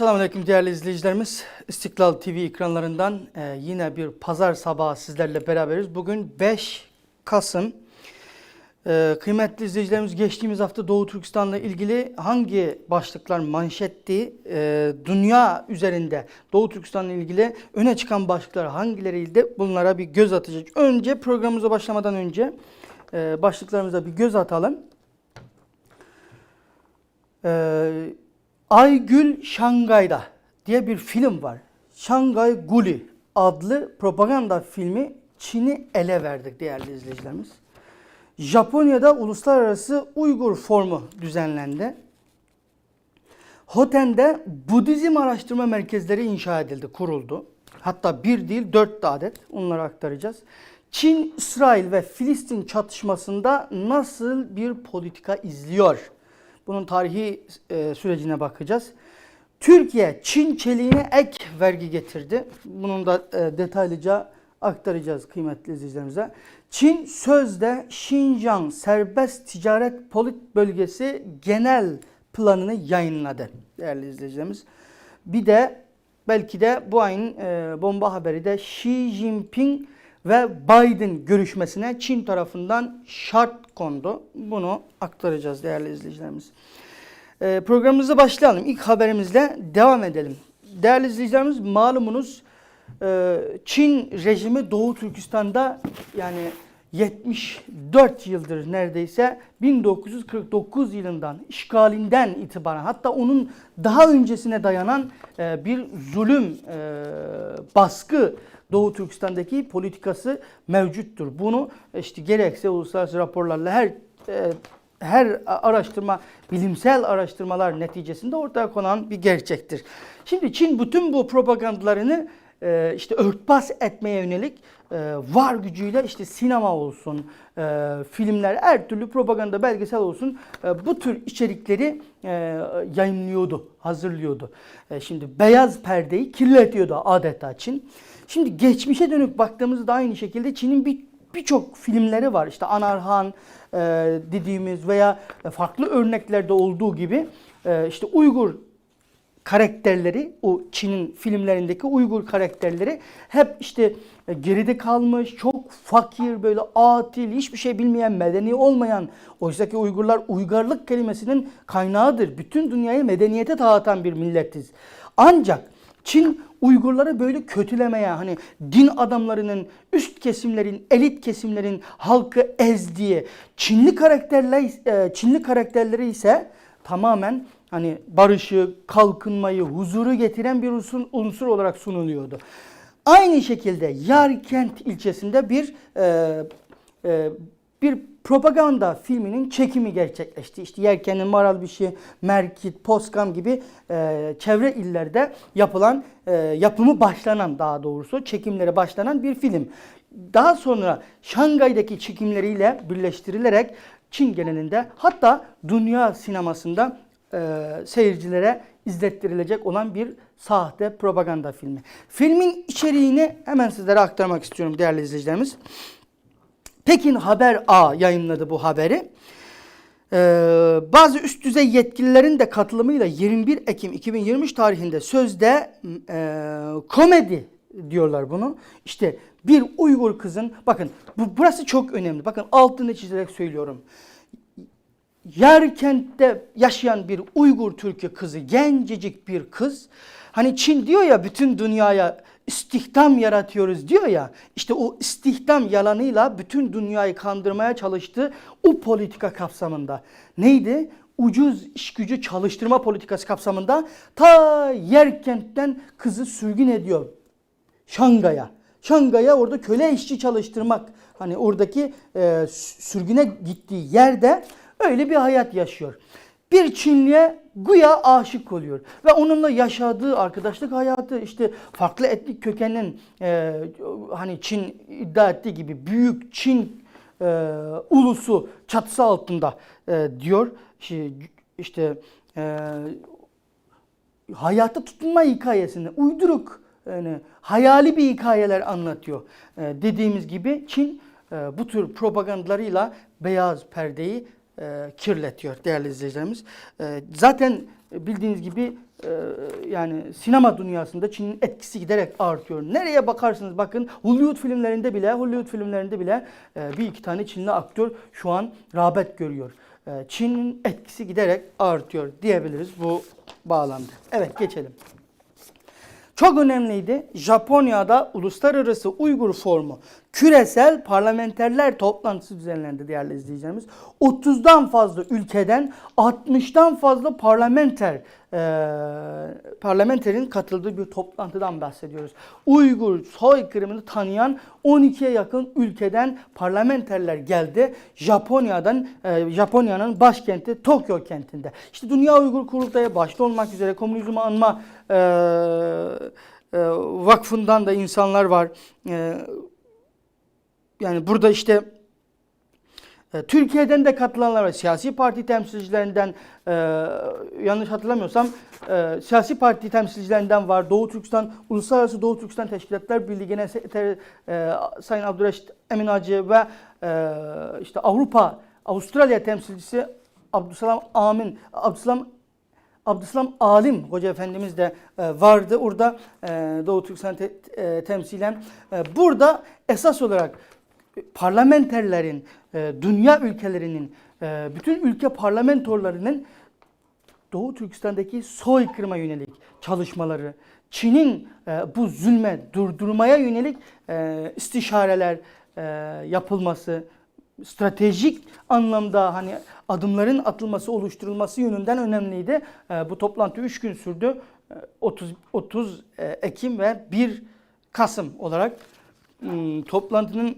Esselamu Aleyküm değerli izleyicilerimiz. İstiklal TV ekranlarından e, yine bir pazar sabahı sizlerle beraberiz. Bugün 5 Kasım. E, kıymetli izleyicilerimiz geçtiğimiz hafta Doğu Türkistan'la ilgili hangi başlıklar manşetti? E, dünya üzerinde Doğu Türkistan'la ilgili öne çıkan başlıklar hangileriydi? Bunlara bir göz atacağız. Önce programımıza başlamadan önce başlıklarımıza bir göz atalım. Ee, Aygül Şangay'da diye bir film var. Şangay Guli adlı propaganda filmi Çin'i ele verdik değerli izleyicilerimiz. Japonya'da uluslararası Uygur Forumu düzenlendi. Hoten'de Budizm araştırma merkezleri inşa edildi, kuruldu. Hatta bir değil dört de adet onları aktaracağız. Çin, İsrail ve Filistin çatışmasında nasıl bir politika izliyor? Bunun tarihi e, sürecine bakacağız. Türkiye Çin çeliğine ek vergi getirdi. Bunun da e, detaylıca aktaracağız kıymetli izleyicilerimize. Çin sözde Şinjan Serbest Ticaret Polit Bölgesi genel planını yayınladı değerli izleyicilerimiz. Bir de belki de bu ayın e, bomba haberi de Xi Jinping ve Biden görüşmesine Çin tarafından şart kondu. Bunu aktaracağız değerli izleyicilerimiz. Ee, programımıza başlayalım. İlk haberimizle devam edelim. Değerli izleyicilerimiz malumunuz e, Çin rejimi Doğu Türkistan'da yani 74 yıldır neredeyse 1949 yılından işgalinden itibaren hatta onun daha öncesine dayanan e, bir zulüm e, baskı Doğu Türkistan'daki politikası mevcuttur. Bunu işte gerekse uluslararası raporlarla her e, her araştırma, bilimsel araştırmalar neticesinde ortaya konan bir gerçektir. Şimdi Çin bütün bu propagandalarını e, işte örtbas etmeye yönelik e, var gücüyle işte sinema olsun, e, filmler, her türlü propaganda belgesel olsun e, bu tür içerikleri e, yayınlıyordu, hazırlıyordu. E, şimdi beyaz perdeyi kirletiyordu adeta Çin. Şimdi geçmişe dönük baktığımızda da aynı şekilde Çin'in bir birçok filmleri var. İşte Anarhan e, dediğimiz veya farklı örneklerde olduğu gibi e, işte Uygur karakterleri, o Çin'in filmlerindeki Uygur karakterleri hep işte e, geride kalmış, çok fakir, böyle atil, hiçbir şey bilmeyen, medeni olmayan. Oysa ki Uygurlar uygarlık kelimesinin kaynağıdır. Bütün dünyayı medeniyete dağıtan bir milletiz. Ancak Çin Uygurları böyle kötülemeye hani din adamlarının, üst kesimlerin, elit kesimlerin halkı ezdiği Çinli karakterler e, Çinli karakterleri ise tamamen hani barışı, kalkınmayı, huzuru getiren bir unsur, olarak sunuluyordu. Aynı şekilde Yarkent ilçesinde bir e, e, bir propaganda filminin çekimi gerçekleşti. İşte Yerken'in Maralbişi, Merkit, Poskam gibi e, çevre illerde yapılan, e, yapımı başlanan daha doğrusu çekimleri başlanan bir film. Daha sonra Şangay'daki çekimleriyle birleştirilerek Çin genelinde hatta dünya sinemasında e, seyircilere izlettirilecek olan bir sahte propaganda filmi. Filmin içeriğini hemen sizlere aktarmak istiyorum değerli izleyicilerimiz. Pekin Haber A yayınladı bu haberi. Ee, bazı üst düzey yetkililerin de katılımıyla 21 Ekim 2023 tarihinde sözde e, komedi diyorlar bunu. İşte bir Uygur kızın bakın bu burası çok önemli. Bakın altını çizerek söylüyorum. Yarkent'te yaşayan bir Uygur Türk'ü kızı, gencecik bir kız. Hani Çin diyor ya bütün dünyaya istihdam yaratıyoruz diyor ya. İşte o istihdam yalanıyla bütün dünyayı kandırmaya çalıştı o politika kapsamında. Neydi? Ucuz iş gücü çalıştırma politikası kapsamında ta Yerkent'ten kızı sürgün ediyor. Şangay'a. Şangay'a orada köle işçi çalıştırmak. Hani oradaki e, sürgüne gittiği yerde öyle bir hayat yaşıyor. Bir Çinliye güya aşık oluyor ve onunla yaşadığı arkadaşlık hayatı işte farklı etnik kökenin e, hani Çin iddia ettiği gibi büyük Çin e, ulusu çatısı altında e, diyor işte, işte e, hayatta tutunma hikayesini uyduruk yani hayali bir hikayeler anlatıyor. E, dediğimiz gibi Çin e, bu tür propagandalarıyla beyaz perdeyi e, kirletiyor değerli izleyicilerimiz. E, zaten bildiğiniz gibi e, yani sinema dünyasında Çin'in etkisi giderek artıyor. Nereye bakarsınız bakın Hollywood filmlerinde bile Hollywood filmlerinde bile e, bir iki tane Çinli aktör şu an rağbet görüyor. E, Çin'in etkisi giderek artıyor diyebiliriz bu bağlamda. Evet geçelim. Çok önemliydi. Japonya'da Uluslararası Uygur Forumu küresel parlamenterler toplantısı düzenlendi değerli izleyicilerimiz. 30'dan fazla ülkeden 60'tan fazla parlamenter parlamenterin katıldığı bir toplantıdan bahsediyoruz. Uygur soykırımını tanıyan 12'ye yakın ülkeden parlamenterler geldi. Japonya'dan e, Japonya'nın başkenti Tokyo kentinde. İşte Dünya Uygur Kurultayı başta olmak üzere Komünizmi Anma e, e, Vakfı'ndan da insanlar var. E, yani burada işte Türkiye'den de katılanlar var. Siyasi parti temsilcilerinden e, yanlış hatırlamıyorsam e, siyasi parti temsilcilerinden var. Doğu Türkistan, Uluslararası Doğu Türkistan Teşkilatlar Birliği Genel Sekreteri e, Sayın Abdüreşit Emin Hacı ve e, işte Avrupa, Avustralya temsilcisi Abdüselam Amin, Abdüselam Abdüselam Alim Hoca Efendimiz de e, vardı orada e, Doğu Türkistan te, e, temsilen. E, burada esas olarak parlamenterlerin, e, dünya ülkelerinin, e, bütün ülke parlamentorlarının Doğu Türkistan'daki soykırıma yönelik çalışmaları, Çin'in e, bu zulme durdurmaya yönelik istişareler yapılması, stratejik anlamda hani adımların atılması, oluşturulması yönünden önemliydi. Bu toplantı 3 gün sürdü. E, 30 30 e, Ekim ve 1 Kasım olarak m, toplantının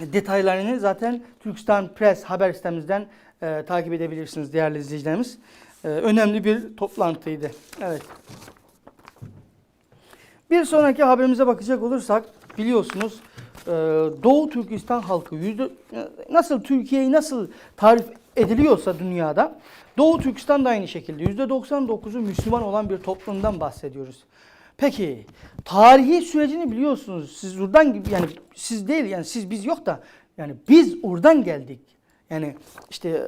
detaylarını zaten Türkistan Press haber sitemizden e, takip edebilirsiniz değerli izleyicilerimiz. E, önemli bir toplantıydı. Evet. Bir sonraki haberimize bakacak olursak biliyorsunuz e, Doğu Türkistan halkı yüzde e, nasıl Türkiye'yi nasıl tarif ediliyorsa dünyada Doğu Türkistan da aynı şekilde yüzde 99'u Müslüman olan bir toplumdan bahsediyoruz. Peki tarihi sürecini biliyorsunuz. Siz gibi yani siz değil yani siz biz yok da yani biz oradan geldik. Yani işte e,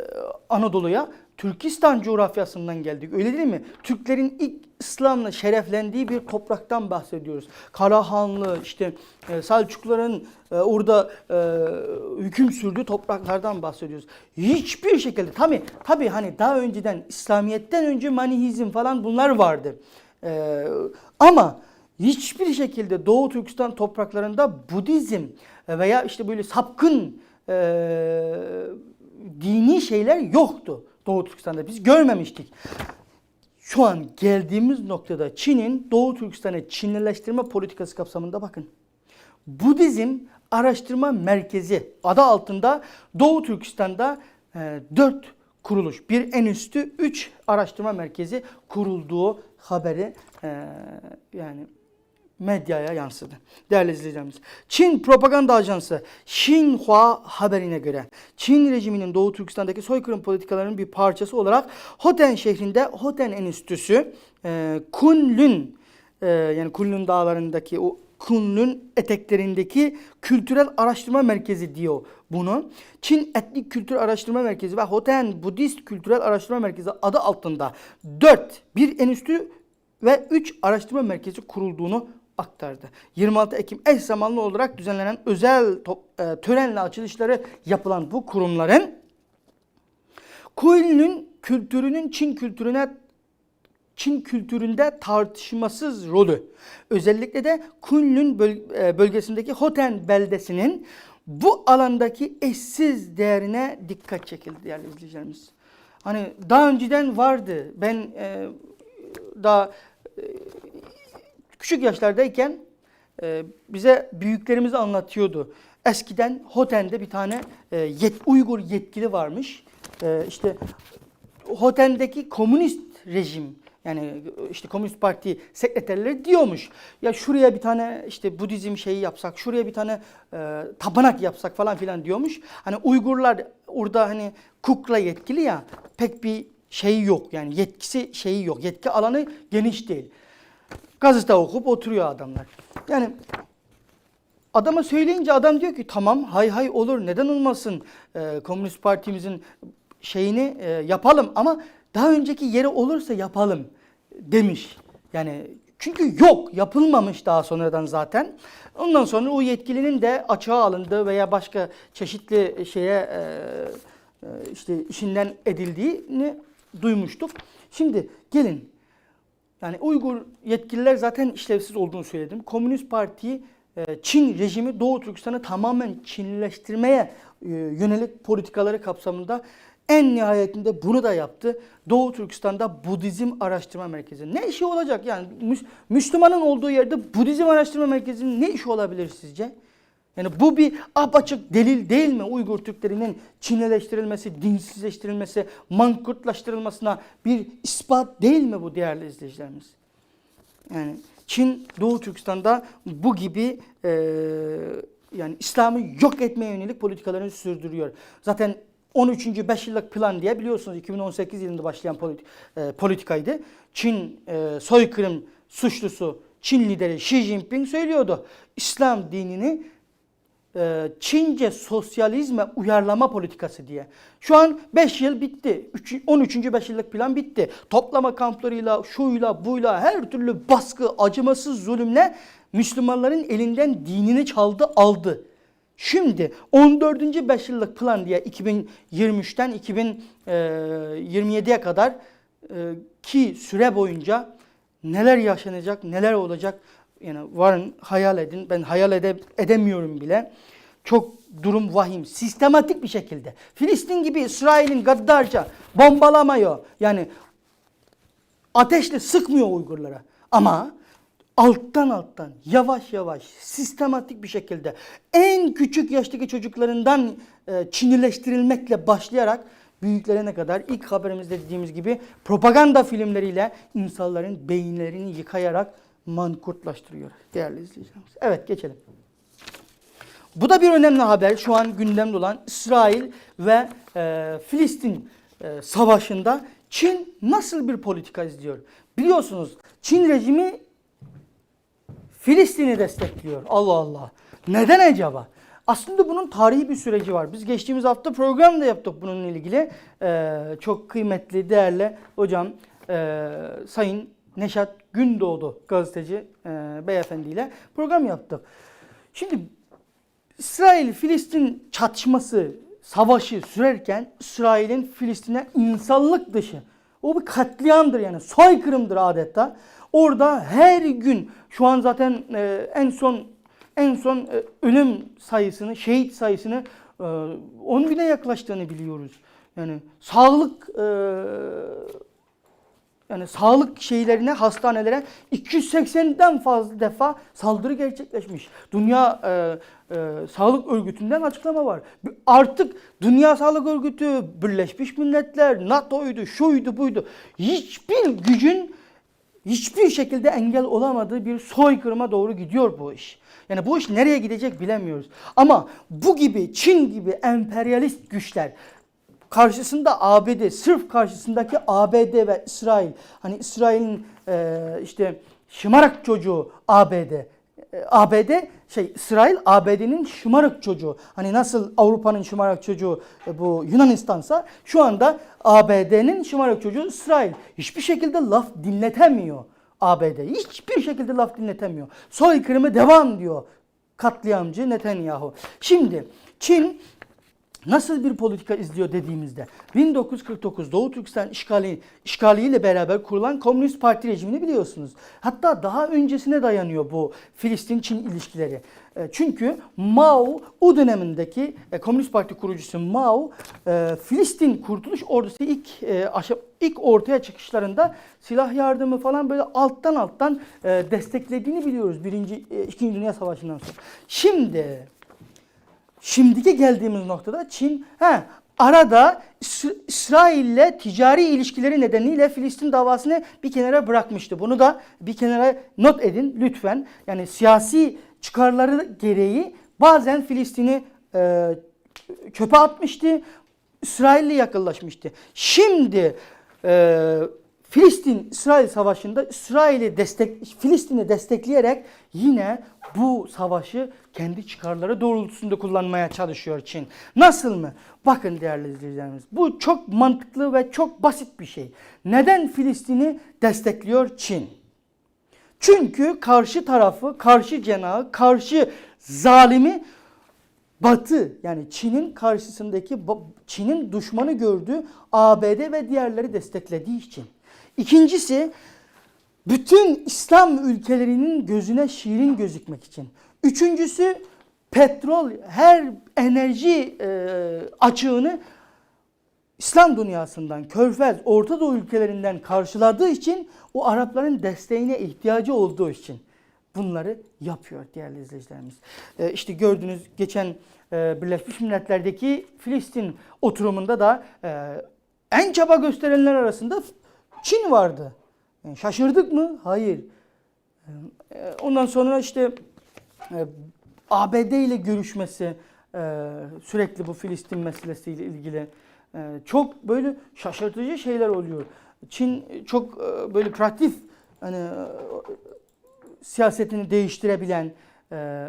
Anadolu'ya Türkistan coğrafyasından geldik. Öyle değil mi? Türklerin ilk İslam'la şereflendiği bir topraktan bahsediyoruz. Karahanlı, işte e, Selçukluların e, orada hüküm sürdüğü topraklardan bahsediyoruz. Hiçbir şekilde tabi tabi hani daha önceden İslamiyet'ten önce manihizm falan bunlar vardı. E, ama hiçbir şekilde Doğu Türkistan topraklarında Budizm veya işte böyle sapkın e, dini şeyler yoktu Doğu Türkistan'da. Biz görmemiştik. Şu an geldiğimiz noktada Çin'in Doğu Türkistan'ı Çinlileştirme politikası kapsamında bakın. Budizm Araştırma Merkezi adı altında Doğu Türkistan'da e, 4 kuruluş, bir enstitü, 3 araştırma merkezi kurulduğu haberi e, yani medyaya yansıdı. Değerli izleyicilerimiz. Çin propaganda ajansı Xinhua haberine göre Çin rejiminin Doğu Türkistan'daki soykırım politikalarının bir parçası olarak Hoten şehrinde Hoten Enstitüsü e, Kunlun e, yani Kunlun dağlarındaki o Kunlun eteklerindeki kültürel araştırma merkezi diyor bunu. Çin Etnik Kültür Araştırma Merkezi ve Hoten Budist Kültürel Araştırma Merkezi adı altında 4 bir enstitü ve 3 araştırma merkezi kurulduğunu aktardı. 26 Ekim eş zamanlı olarak düzenlenen özel top, e, törenle açılışları yapılan bu kurumların Kunlun kültürünün Çin kültürüne Çin kültüründe tartışmasız rolü. Özellikle de Kunlun e, bölgesindeki Hoten beldesinin bu alandaki eşsiz değerine dikkat çekildi değerli izleyicilerimiz. Hani daha önceden vardı. Ben e, daha e, küçük yaşlardayken e, bize büyüklerimiz anlatıyordu. Eskiden Hoten'de bir tane e, yet, Uygur yetkili varmış. E, işte Hoten'deki komünist rejim yani işte Komünist Parti sekreterleri diyormuş. Ya şuraya bir tane işte Budizm şeyi yapsak, şuraya bir tane e, tabanak yapsak falan filan diyormuş. Hani Uygurlar orada hani kukla yetkili ya pek bir şeyi yok. Yani yetkisi şeyi yok. Yetki alanı geniş değil. Gazete okup oturuyor adamlar. Yani Adama söyleyince adam diyor ki tamam hay hay olur neden olmasın Ee, Komünist Partimizin şeyini e, yapalım ama daha önceki yeri olursa yapalım demiş. Yani çünkü yok yapılmamış daha sonradan zaten. Ondan sonra o yetkilinin de açığa alındığı veya başka çeşitli şeye e, e, işte işinden edildiğini duymuştuk. Şimdi gelin yani Uygur yetkililer zaten işlevsiz olduğunu söyledim. Komünist Parti e, Çin rejimi Doğu Türkistan'ı tamamen Çinleştirmeye yönelik politikaları kapsamında en nihayetinde bunu da yaptı. Doğu Türkistan'da Budizm Araştırma Merkezi. Ne işi olacak yani Müs- Müslümanın olduğu yerde Budizm Araştırma Merkezi'nin ne işi olabilir sizce? Yani bu bir apaçık delil değil mi Uygur Türklerinin Çinleştirilmesi, dinsizleştirilmesi, mankurtlaştırılmasına bir ispat değil mi bu değerli izleyicilerimiz? Yani Çin Doğu Türkistan'da bu gibi e, yani İslam'ı yok etmeye yönelik politikalarını sürdürüyor. Zaten 13. 5 yıllık plan diye biliyorsunuz 2018 yılında başlayan politi- e, politikaydı. Çin e, soykırım suçlusu Çin lideri Xi Jinping söylüyordu. İslam dinini e, Çince sosyalizme uyarlama politikası diye. Şu an 5 yıl bitti. Üç- 13. 5 yıllık plan bitti. Toplama kamplarıyla, şuyla, buyla her türlü baskı, acımasız zulümle Müslümanların elinden dinini çaldı, aldı. Şimdi 14. 5 yıllık plan diye 2023'ten 2027'ye kadar e, ki süre boyunca neler yaşanacak, neler olacak yani varın hayal edin. Ben hayal ede, edemiyorum bile. Çok durum vahim. Sistematik bir şekilde. Filistin gibi İsrail'in gaddarca bombalamıyor. Yani ateşle sıkmıyor Uygurlara. Ama alttan alttan yavaş yavaş sistematik bir şekilde en küçük yaştaki çocuklarından e, Çinileştirilmekle başlayarak büyüklerine kadar ilk haberimizde dediğimiz gibi propaganda filmleriyle insanların beyinlerini yıkayarak mankurtlaştırıyor değerli izleyicilerimiz. Evet geçelim. Bu da bir önemli haber. Şu an gündemde olan İsrail ve e, Filistin e, savaşında Çin nasıl bir politika izliyor? Biliyorsunuz Çin rejimi Filistin'i destekliyor. Allah Allah. Neden acaba? Aslında bunun tarihi bir süreci var. Biz geçtiğimiz hafta program da yaptık bununla ilgili. Ee, çok kıymetli, değerli hocam e, Sayın Neşat Gündoğdu gazeteci e, beyefendiyle program yaptık. Şimdi İsrail-Filistin çatışması, savaşı sürerken İsrail'in Filistin'e insanlık dışı, o bir katliamdır yani soykırımdır adeta. Orada her gün şu an zaten e, en son en son e, ölüm sayısını, şehit sayısını e, 10 bine yaklaştığını biliyoruz. Yani sağlık e, yani sağlık şeylerine, hastanelere 280'den fazla defa saldırı gerçekleşmiş. Dünya e, e, Sağlık Örgütü'nden açıklama var. Artık Dünya Sağlık Örgütü, Birleşmiş Milletler, NATO'ydu, şuydu, buydu. Hiçbir gücün hiçbir şekilde engel olamadığı bir soykırıma doğru gidiyor bu iş. Yani bu iş nereye gidecek bilemiyoruz. Ama bu gibi Çin gibi emperyalist güçler karşısında ABD, sırf karşısındaki ABD ve İsrail, hani İsrail'in e, işte şımarık çocuğu ABD, ABD şey İsrail ABD'nin şımarık çocuğu. Hani nasıl Avrupa'nın şımarık çocuğu e, bu Yunanistan'sa şu anda ABD'nin şımarık çocuğu İsrail. Hiçbir şekilde laf dinletemiyor ABD. Hiçbir şekilde laf dinletemiyor. Soykırımı devam diyor katliamcı Netanyahu. Şimdi Çin Nasıl bir politika izliyor dediğimizde 1949 Doğu Türkistan işgali, işgaliyle beraber kurulan Komünist Parti rejimini biliyorsunuz. Hatta daha öncesine dayanıyor bu Filistin-Çin ilişkileri. E, Çünkü Mao o dönemindeki e, Komünist Parti kurucusu Mao e, Filistin Kurtuluş Ordusu ilk ilk ortaya çıkışlarında silah yardımı falan böyle alttan alttan desteklediğini biliyoruz birinci İkinci Dünya Savaşı'ndan sonra. Şimdi Şimdiki geldiğimiz noktada Çin he, arada İs- İsrail'le ticari ilişkileri nedeniyle Filistin davasını bir kenara bırakmıştı. Bunu da bir kenara not edin lütfen. Yani siyasi çıkarları gereği bazen Filistin'i e, çöpe atmıştı. İsrail'le yakınlaşmıştı. Şimdi e, Filistin-İsrail savaşında İsrail'i destek Filistin'i destekleyerek yine bu savaşı kendi çıkarları doğrultusunda kullanmaya çalışıyor Çin. Nasıl mı? Bakın değerli izleyicilerimiz. Bu çok mantıklı ve çok basit bir şey. Neden Filistin'i destekliyor Çin? Çünkü karşı tarafı, karşı cenahı, karşı zalimi Batı yani Çin'in karşısındaki Çin'in düşmanı gördüğü ABD ve diğerleri desteklediği için. İkincisi bütün İslam ülkelerinin gözüne şirin gözükmek için. Üçüncüsü petrol her enerji e, açığını İslam dünyasından, Körfez, Orta Doğu ülkelerinden karşıladığı için o Arapların desteğine ihtiyacı olduğu için bunları yapıyor değerli izleyicilerimiz. Ee, işte gördüğünüz geçen e, Birleşmiş Milletler'deki Filistin oturumunda da e, en çaba gösterenler arasında Çin vardı. Yani şaşırdık mı? Hayır. E, Ondan sonra işte e, ABD ile görüşmesi e, sürekli bu Filistin meselesiyle ilgili e, çok böyle şaşırtıcı şeyler oluyor. Çin çok böyle pratik hani siyasetini değiştirebilen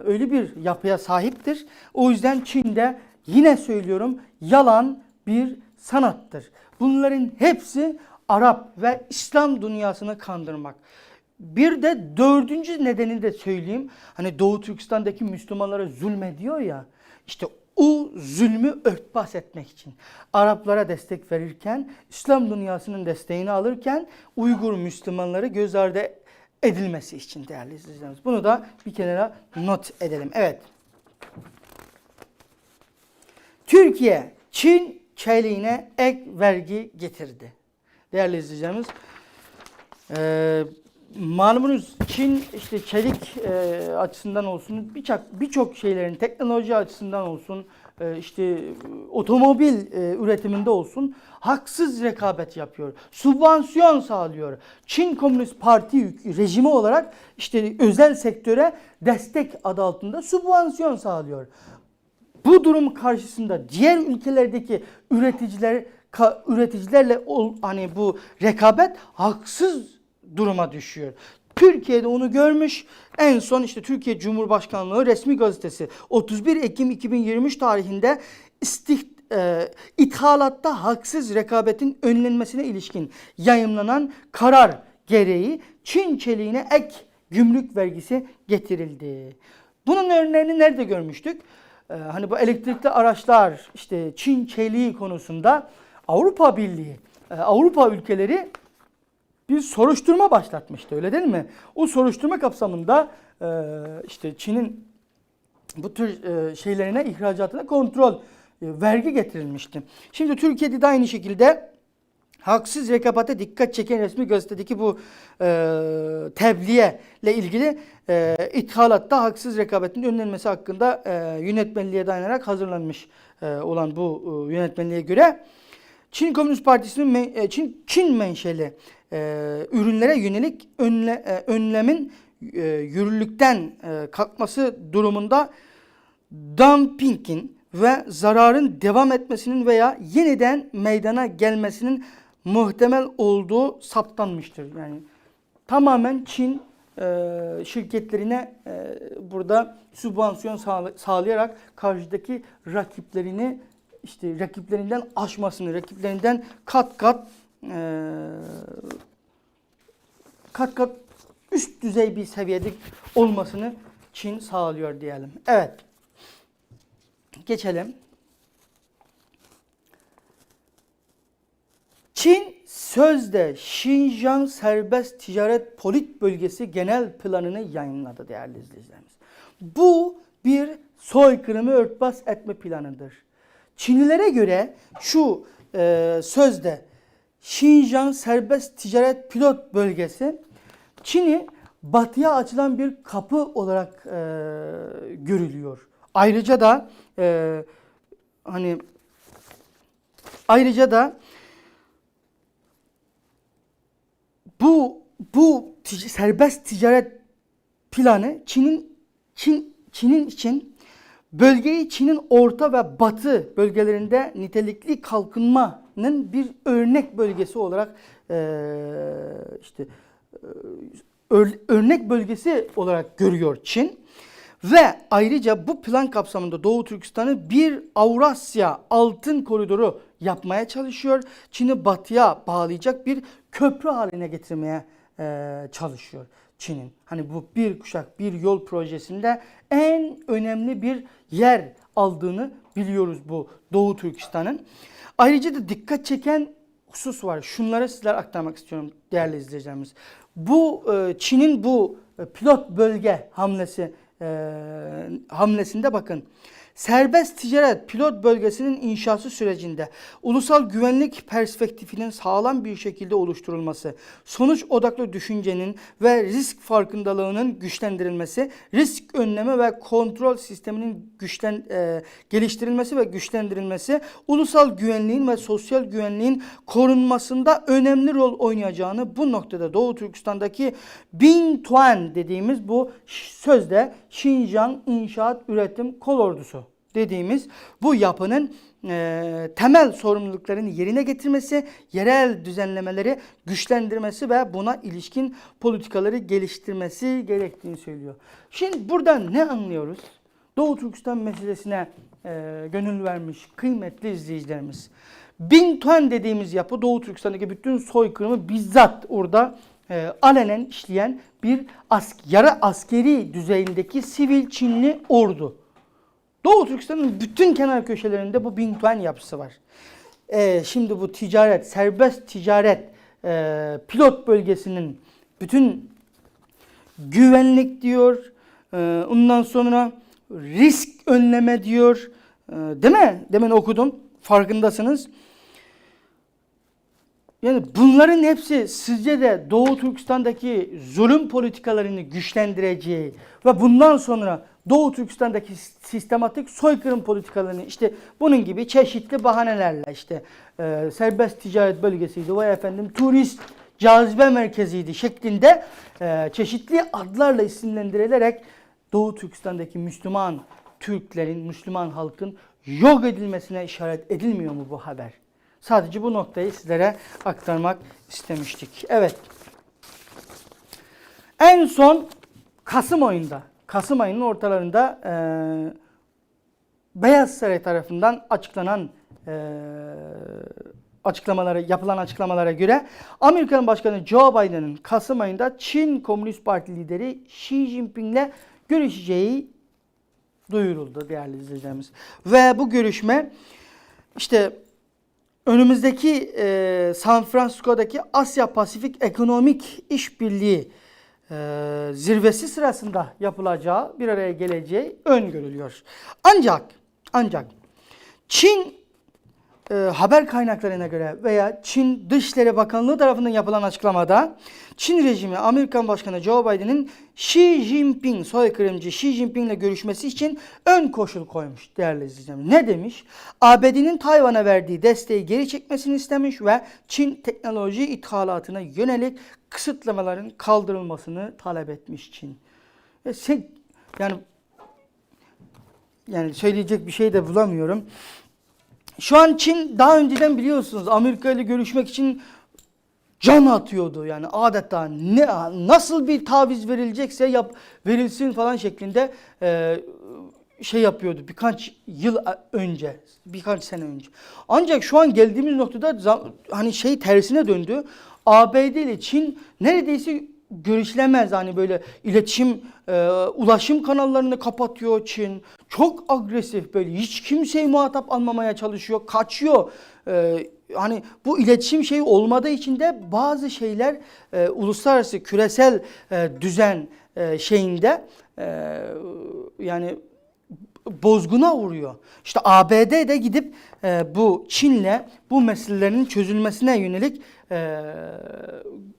öyle bir yapıya sahiptir. O yüzden Çin'de yine söylüyorum yalan bir sanattır. Bunların hepsi Arap ve İslam dünyasını kandırmak. Bir de dördüncü nedeni de söyleyeyim. Hani Doğu Türkistan'daki Müslümanlara zulmediyor ya. İşte o zulmü örtbas etmek için. Araplara destek verirken, İslam dünyasının desteğini alırken Uygur Müslümanları göz ardı edilmesi için değerli izleyicilerimiz. Bunu da bir kenara not edelim. Evet. Türkiye, Çin çeliğine ek vergi getirdi. Değerli izleyicilerimiz, ee, malumunuz Çin işte çelik e, açısından olsun birçok birçok şeylerin teknoloji açısından olsun e, işte otomobil e, üretiminde olsun haksız rekabet yapıyor. Subvansiyon sağlıyor. Çin Komünist Parti rejimi olarak işte özel sektöre destek adı altında subvansiyon sağlıyor. Bu durum karşısında diğer ülkelerdeki üreticiler üreticilerle ol, hani bu rekabet haksız duruma düşüyor. Türkiye'de onu görmüş. En son işte Türkiye Cumhurbaşkanlığı resmi gazetesi 31 Ekim 2023 tarihinde istih, e, ithalatta haksız rekabetin önlenmesine ilişkin yayımlanan karar gereği Çin çeliğine ek gümrük vergisi getirildi. Bunun örneğini nerede görmüştük? Ee, hani bu elektrikli araçlar işte Çin çeliği konusunda Avrupa Birliği, e, Avrupa ülkeleri bir soruşturma başlatmıştı öyle değil mi? O soruşturma kapsamında e, işte Çin'in bu tür e, şeylerine ihracatına kontrol vergi getirilmişti. Şimdi Türkiye'de de aynı şekilde haksız rekabete dikkat çeken resmi gazetedeki bu e, tebliğe ile ilgili ithalatta haksız rekabetin önlenmesi hakkında e, yönetmenliğe dayanarak hazırlanmış olan bu e, yönetmenliğe göre Çin Komünist Partisi'nin e, Çin Çin menşeli e, ürünlere yönelik önle, e, önlemin e, yürürlükten e, kalkması durumunda dumpingin ve zararın devam etmesinin veya yeniden meydana gelmesinin muhtemel olduğu saptanmıştır. Yani tamamen Çin e, şirketlerine e, burada sübvansiyon sağla- sağlayarak karşıdaki rakiplerini işte rakiplerinden aşmasını, rakiplerinden kat kat e, kat kat üst düzey bir seviyede olmasını Çin sağlıyor diyelim. Evet. Geçelim. Çin sözde Şinjan Serbest Ticaret Polit Bölgesi Genel Planını yayınladı değerli izleyicilerimiz. Bu bir soykırımı örtbas etme planıdır. Çinlilere göre şu e, sözde Şinjan Serbest Ticaret Pilot Bölgesi Çin'i batıya açılan bir kapı olarak e, görülüyor. Ayrıca da e, hani ayrıca da bu bu tic- serbest ticaret planı Çin'in Çin Çin'in için bölgeyi Çin'in orta ve batı bölgelerinde nitelikli kalkınma Tayvan'ın bir örnek bölgesi olarak eee, işte ör- örnek bölgesi olarak görüyor Çin. Ve ayrıca bu plan kapsamında Doğu Türkistan'ı bir Avrasya altın koridoru yapmaya çalışıyor. Çin'i batıya bağlayacak bir köprü haline getirmeye eee, çalışıyor Çin'in. Hani bu bir kuşak bir yol projesinde en önemli bir yer aldığını biliyoruz bu Doğu Türkistan'ın. Ayrıca da dikkat çeken husus var. Şunları sizlere aktarmak istiyorum değerli izleyicilerimiz. Bu e, Çin'in bu e, pilot bölge hamlesi e, hamlesinde bakın. Serbest ticaret pilot bölgesinin inşası sürecinde ulusal güvenlik perspektifinin sağlam bir şekilde oluşturulması, sonuç odaklı düşüncenin ve risk farkındalığının güçlendirilmesi, risk önleme ve kontrol sisteminin güçlen, e, geliştirilmesi ve güçlendirilmesi, ulusal güvenliğin ve sosyal güvenliğin korunmasında önemli rol oynayacağını bu noktada Doğu Türkistan'daki Bin Tuan dediğimiz bu sözde Şinjan İnşaat Üretim Kolordusu dediğimiz bu yapının e, temel sorumluluklarını yerine getirmesi, yerel düzenlemeleri güçlendirmesi ve buna ilişkin politikaları geliştirmesi gerektiğini söylüyor. Şimdi buradan ne anlıyoruz? Doğu Türkistan meselesine e, gönül vermiş kıymetli izleyicilerimiz. Bin Tuan dediğimiz yapı Doğu Türkistan'daki bütün soykırımı bizzat orada e, alenen işleyen bir ask yarı askeri düzeyindeki sivil Çinli ordu. Doğu Türkistan'ın bütün kenar köşelerinde bu Bin Tuan yapısı var. E, şimdi bu ticaret, serbest ticaret e, pilot bölgesinin bütün güvenlik diyor. Ee, ondan sonra risk önleme diyor. Ee, değil mi? Demin okudum. Farkındasınız. Yani bunların hepsi sizce de Doğu Türkistan'daki zulüm politikalarını güçlendireceği ve bundan sonra Doğu Türkistan'daki sistematik soykırım politikalarını işte bunun gibi çeşitli bahanelerle işte e, serbest ticaret bölgesiydi veya efendim turist cazibe merkeziydi şeklinde e, çeşitli adlarla isimlendirilerek Doğu Türkistan'daki Müslüman Türklerin, Müslüman halkın yok edilmesine işaret edilmiyor mu bu haber? Sadece bu noktayı sizlere aktarmak istemiştik. Evet. En son Kasım ayında, Kasım ayının ortalarında e, Beyaz Saray tarafından açıklanan e, açıklamalara yapılan açıklamalara göre Amerikan Başkanı Joe Biden'ın Kasım ayında Çin Komünist Parti lideri Xi Jinping'le görüşeceği duyuruldu değerli izleyicilerimiz. Ve bu görüşme işte önümüzdeki e, San Francisco'daki Asya Pasifik Ekonomik İşbirliği e, zirvesi sırasında yapılacağı, bir araya geleceği öngörülüyor. Ancak ancak Çin e, haber kaynaklarına göre veya Çin Dışişleri Bakanlığı tarafından yapılan açıklamada Çin rejimi Amerikan Başkanı Joe Biden'in Xi Jinping soykırımcı Xi Jinping'le görüşmesi için ön koşul koymuş değerli izleyicilerim. Ne demiş? ABD'nin Tayvan'a verdiği desteği geri çekmesini istemiş ve Çin teknoloji ithalatına yönelik kısıtlamaların kaldırılmasını talep etmiş Çin. E, sen, yani yani söyleyecek bir şey de bulamıyorum. Şu an Çin daha önceden biliyorsunuz Amerika ile görüşmek için can atıyordu. Yani adeta ne nasıl bir taviz verilecekse yap verilsin falan şeklinde e, şey yapıyordu birkaç yıl önce, birkaç sene önce. Ancak şu an geldiğimiz noktada hani şey tersine döndü. ABD ile Çin neredeyse görüşülemez hani böyle iletişim e, ulaşım kanallarını kapatıyor Çin. Çok agresif böyle hiç kimseyi muhatap almamaya çalışıyor. Kaçıyor. E, hani bu iletişim şeyi olmadığı için de bazı şeyler e, uluslararası küresel e, düzen e, şeyinde e, yani bozguna uğruyor. İşte ABD de gidip e, bu Çin'le bu meselelerin çözülmesine yönelik e,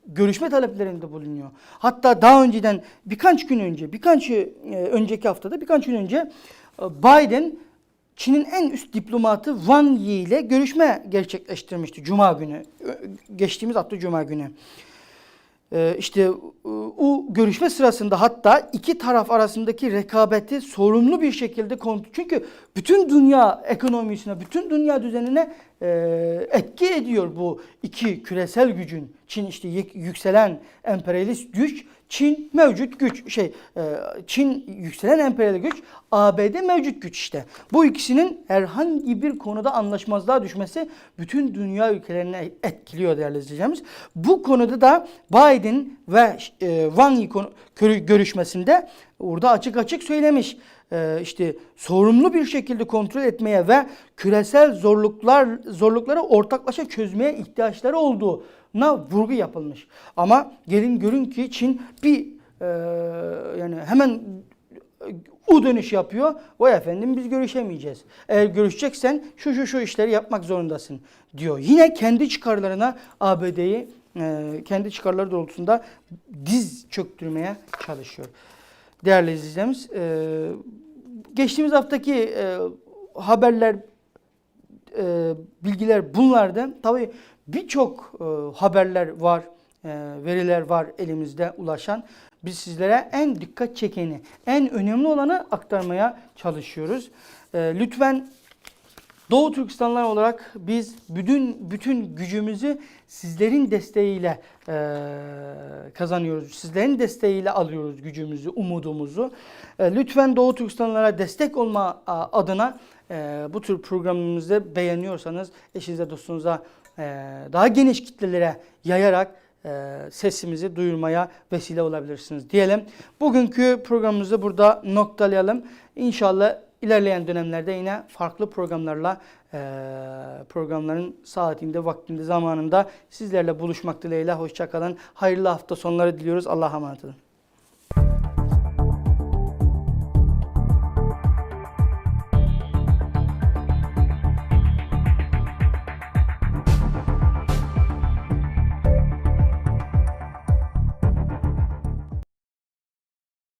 görüşme taleplerinde bulunuyor. Hatta daha önceden birkaç gün önce, birkaç e, önceki haftada birkaç gün önce e, Biden Çin'in en üst diplomatı Wang Yi ile görüşme gerçekleştirmişti Cuma günü. Geçtiğimiz hafta Cuma günü. Ee, işte e, bu görüşme sırasında hatta iki taraf arasındaki rekabeti sorumlu bir şekilde kontrol çünkü bütün dünya ekonomisine, bütün dünya düzenine e, etki ediyor bu iki küresel gücün. Çin işte yük- yükselen emperyalist güç, Çin mevcut güç şey e, Çin yükselen emperyalist güç, ABD mevcut güç işte. Bu ikisinin herhangi bir konuda anlaşmazlığa düşmesi bütün dünya ülkelerine etkiliyor değerli izleyicilerimiz. Bu konuda da Biden ve e, Wang görüşmesinde orada açık açık söylemiş. E, işte sorumlu bir şekilde kontrol etmeye ve küresel zorluklar zorlukları ortaklaşa çözmeye ihtiyaçları olduğuna vurgu yapılmış. Ama gelin görün ki Çin bir e, yani hemen U dönüş yapıyor. Vay efendim biz görüşemeyeceğiz. Eğer görüşeceksen şu şu şu işleri yapmak zorundasın diyor. Yine kendi çıkarlarına ABD'yi e, kendi çıkarları doğrultusunda diz çöktürmeye çalışıyor. Değerli izleyicilerimiz, e, geçtiğimiz haftaki e, haberler, e, bilgiler bunlardı. Tabii birçok e, haberler var, e, veriler var elimizde ulaşan. Biz sizlere en dikkat çekeni, en önemli olanı aktarmaya çalışıyoruz. E, lütfen Doğu Türkistanlar olarak biz bütün bütün gücümüzü sizlerin desteğiyle eee, kazanıyoruz. Sizlerin desteğiyle alıyoruz gücümüzü, umudumuzu. E, lütfen Doğu Türkistanlara destek olma adına e, bu tür programımızı beğeniyorsanız eşinize, dostunuza e, daha geniş kitlelere yayarak e, sesimizi duyurmaya vesile olabilirsiniz diyelim. Bugünkü programımızı burada noktalayalım. İnşallah ilerleyen dönemlerde yine farklı programlarla programların saatinde, vaktinde, zamanında sizlerle buluşmak dileğiyle. Hoşçakalın. Hayırlı hafta sonları diliyoruz. Allah'a emanet olun.